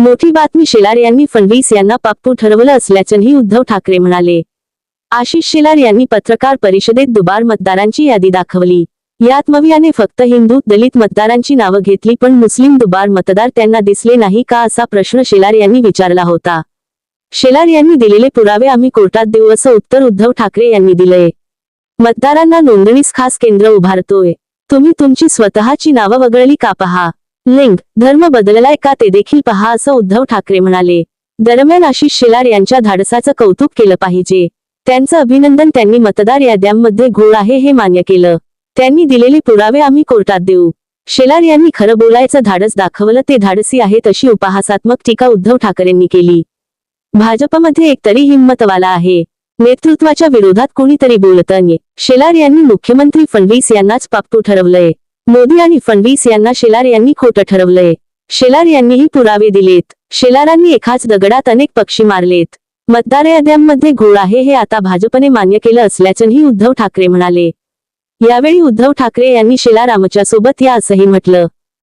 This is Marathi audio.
मोठी बातमी शेलार यांनी फडणवीस यांना पाप्पू ठरवलं असल्याचंही उद्धव ठाकरे म्हणाले. आशिष शेलार यांनी पत्रकार परिषदेत दुबार मतदारांची यादी दाखवली. यात मवियाने फक्त हिंदू दलित मतदारांची नावं घेतली पण मुस्लिम दुबार मतदार त्यांना दिसले नाही का असा प्रश्न शेलार यांनी विचारला होता. शेलार यांनी दिलेले पुरावे आम्ही कोर्टात देऊ असं उत्तर उद्धव ठाकरे यांनी दिलंय. मतदारांना नोंदणीस खास केंद्र उभारतोय. तुम्ही तुमची स्वतःची नावं वगळली का पहा. लिंग धर्म बदललाय का ते देखील पहा असं उद्धव ठाकरे म्हणाले. दरम्यान आशिष शेलार यांच्या धाडसाचं कौतुक केलं पाहिजे. त्यांचं अभिनंदन त्यांनी मतदार याद्यांमध्ये घोळ आहे हे मान्य केलं. त्यांनी दिलेले पुरावे आम्ही कोर्टात देऊ. शेलार यांनी खरं बोलायचं धाडस दाखवलं ते धाडसी आहेत अशी उपहासात्मक टीका उद्धव ठाकरेंनी केली. भाजपमध्ये एक तरी हिंमतवाला आहे. नेतृत्वाच्या विरोधात कोणीतरी बोलतंय. शेलार यांनी मुख्यमंत्री फडणवीस यांनाच पापटू ठरवलंय. मोदी आणि फडणवीस यांना शेलार यांनी खोटं ठरवलंय. शेलार यांनीही पुरावे दिलेत. शेलारांनी एकाच दगडात अनेक पक्षी मारलेत. मतदार याद्यांमध्ये घोळ आहे हे आता भाजपने मान्य केलं असल्याचंही उद्धव ठाकरे म्हणाले. यावेळी उद्धव ठाकरे यांनी शेलारामच्या सोबत या असंही म्हटलं.